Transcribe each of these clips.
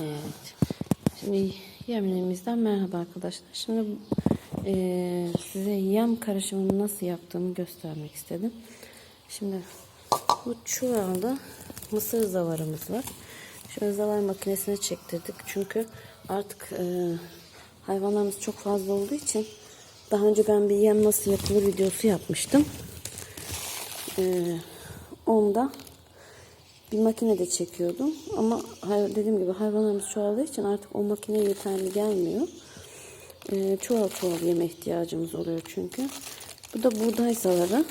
Evet. Şimdi yemlerimizden merhaba arkadaşlar. Şimdi eee, size yem karışımını nasıl yaptığımı göstermek istedim. Şimdi bu çuvalda mısır zavarımız var. Şöyle zavar makinesine çektirdik. Çünkü artık eee, hayvanlarımız çok fazla olduğu için daha önce ben bir yem nasıl yapılır videosu yapmıştım. Eee onda bir makinede çekiyordum. Ama dediğim gibi hayvanlarımız çoğaldığı için artık o makine yeterli gelmiyor. Ee, çoğal çoğal yeme ihtiyacımız oluyor çünkü. Bu da buğday saları.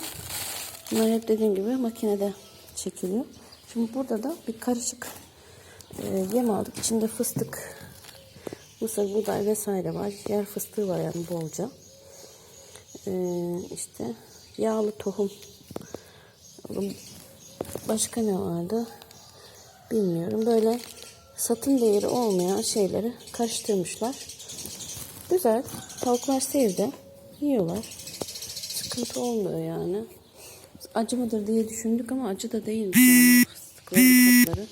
Bunlar hep dediğim gibi makinede çekiliyor. Şimdi burada da bir karışık e, yem aldık. İçinde fıstık, mısır, buğday vesaire var. Yer fıstığı var yani bolca. Ee, işte yağlı tohum Başka ne vardı? Bilmiyorum. Böyle satın değeri olmayan şeyleri karıştırmışlar. Güzel. Tavuklar sevdi. Yiyorlar. Sıkıntı olmuyor yani. Acı mıdır diye düşündük ama acı da değilmiş yani.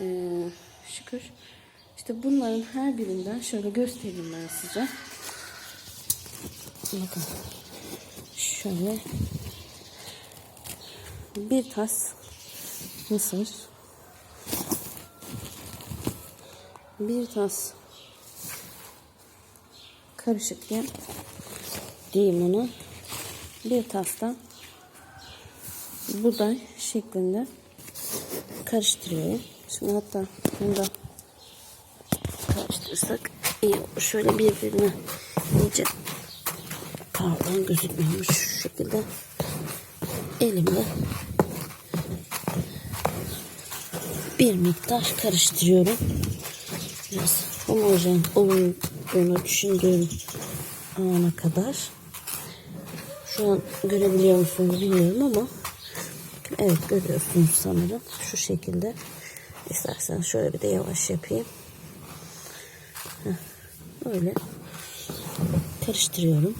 Ee, şükür. İşte bunların her birinden şöyle göstereyim ben size. Bakın. Şöyle bir tas mısır, bir tas karışık yem diyeyim onu, bir tas da buğday şeklinde karıştırıyorum. Şimdi hatta bunu da karıştırırsak iyi olur. Şöyle birbirine iyice pardon gözükmüyormuş şu şekilde elimle bir miktar karıştırıyorum. Biraz homojen olduğunu düşündüğüm ana kadar. Şu an görebiliyor musunuz bilmiyorum ama evet görüyorsunuz sanırım. Şu şekilde. İstersen şöyle bir de yavaş yapayım. Heh, Böyle karıştırıyorum.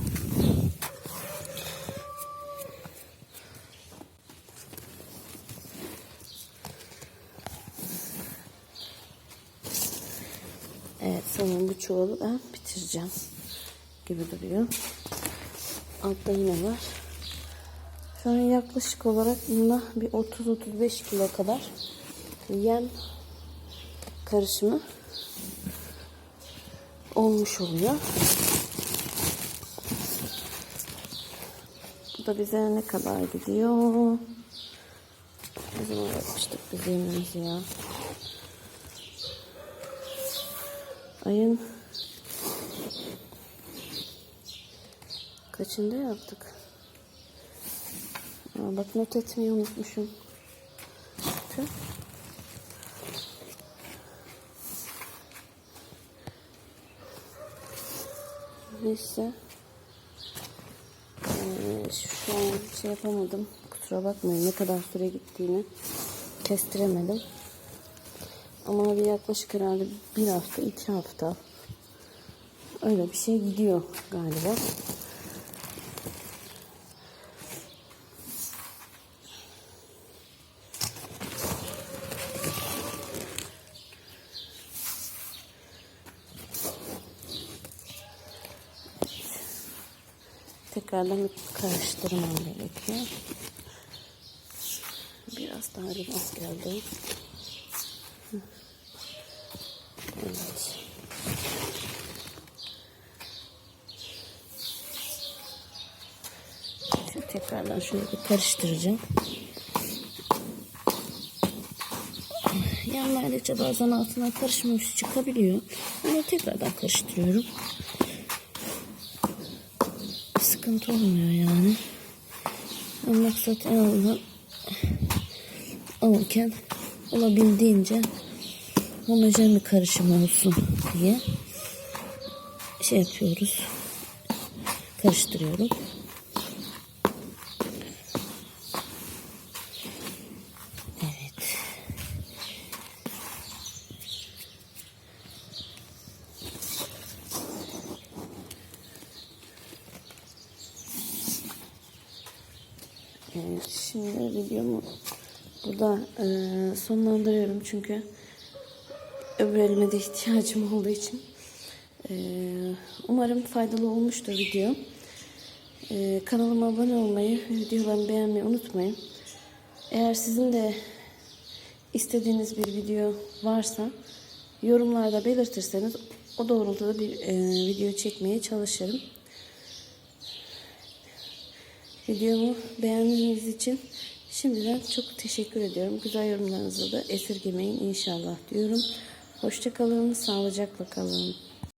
Evet sanırım bu çuvalı ben bitireceğim gibi duruyor. Altta yine var. Şu an yaklaşık olarak bunda bir 30-35 kilo kadar yem karışımı olmuş oluyor. Bu da bize ne kadar gidiyor? Ne zaman yapmıştık biz yemimizi ya? Ayın kaçında yaptık? Aa, bak not etmeyi unutmuşum. Tüh. Neyse. Ee, şu an şey yapamadım. Kusura bakmayın ne kadar süre gittiğini kestiremedim. Ama bir yaklaşık herhalde bir hafta, iki hafta öyle bir şey gidiyor galiba. Tekrardan bir karıştırmam gerekiyor. Biraz daha biraz geldi. Evet. Tekrardan şöyle bir karıştıracağım. Yanlardakça bazen altına karışmamış çıkabiliyor. Ama tekrardan karıştırıyorum. Sıkıntı olmuyor yani. Maksat en azından alırken olabildiğince homojen bir karışım olsun diye şey yapıyoruz. Karıştırıyorum. Evet. Evet, şimdi videomu burada eee, sonlandırıyorum çünkü öbür elime de ihtiyacım olduğu için. Ee, umarım faydalı olmuştur video. Ee, kanalıma abone olmayı, videolarımı beğenmeyi unutmayın. Eğer sizin de istediğiniz bir video varsa yorumlarda belirtirseniz o doğrultuda bir e, video çekmeye çalışırım. Videomu beğendiğiniz için şimdiden çok teşekkür ediyorum. Güzel yorumlarınızı da esirgemeyin inşallah diyorum. Hoşçakalın, sağlıcakla kalın.